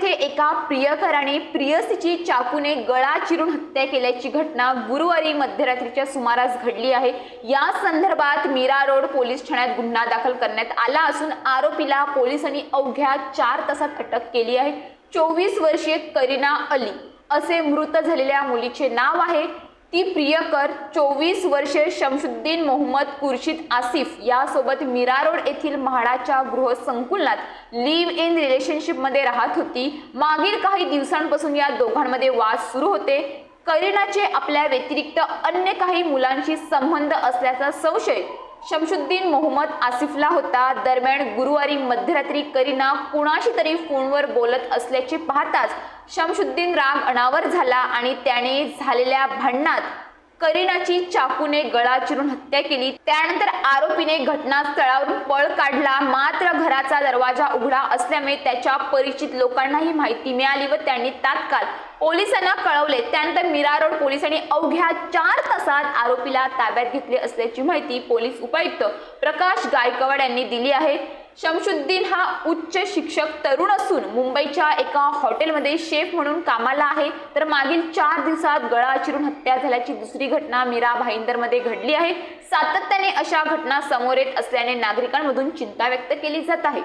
एका प्रियकराने प्रियसीची चाकूने गळा चिरून हत्या केल्याची घटना गुरुवारी मध्यरात्रीच्या सुमारास घडली आहे. या संदर्भात मीरा रोड पोलीस ठाण्यात गुन्हा दाखल करण्यात आला असून आरोपीला पोलिसांनी अवघ्या चार तासात अटक केली आहे. चोवीस वर्षीय करीना अली असे मृत झालेल्या मुलीचे नाव आहे. ती प्रियकर चोवीस वर्षे शमशुद्दीन मोहम्मद कुर्शीद आसिफ यासोबत मीरा रोड येथील म्हाडाच्या गृहसंकुलात लिव्ह इन रिलेशनशिपमध्ये राहत होती. मागील काही दिवसांपासून या दोघांमध्ये वाद सुरू होते. करीनाचे आपल्या व्यतिरिक्त अन्य काही मुलांशी संबंध असल्याचा संशय शमशुद्दीन मोहम्मद आसिफला होता. दरम्यान गुरुवारी मध्यरात्री करीना कुणाशी तरी फोनवर बोलत असल्याचे पाहताच शमशुद्दीन राग अनावर झाला आणि त्याने झालेल्या भांडणात करीनाची चाकूने गळा चिरून हत्या केली. त्यानंतर आरोपीने घटनास्थळावरून पळ काढला. मात्र घराचा दरवाजा उघडा असल्यामुळे त्याच्या परिचित लोकांना ही माहिती मिळाली व त्यांनी तात्काळ पोलिसांना कळवले. त्यानंतर मीरा रोड पोलिसांनी अवघ्या चार तासात आरोपीला ताब्यात घेतले असल्याची माहिती पोलीस उपायुक्त प्रकाश गायकवाड यांनी दिली आहे. शमशुद्दीन हा उच्च शिक्षक तरुण असून मुंबईच्या एका हॉटेलमध्ये शेफ म्हणून कामाला आहे. तर मागील चार दिवसात गळा चिरून हत्या झाल्याची दुसरी घटना मीरा भाईंदरमध्ये घडली आहे. सातत्याने अशा घटना समोर येत असल्याने नागरिकांमधून चिंता व्यक्त केली जात आहे.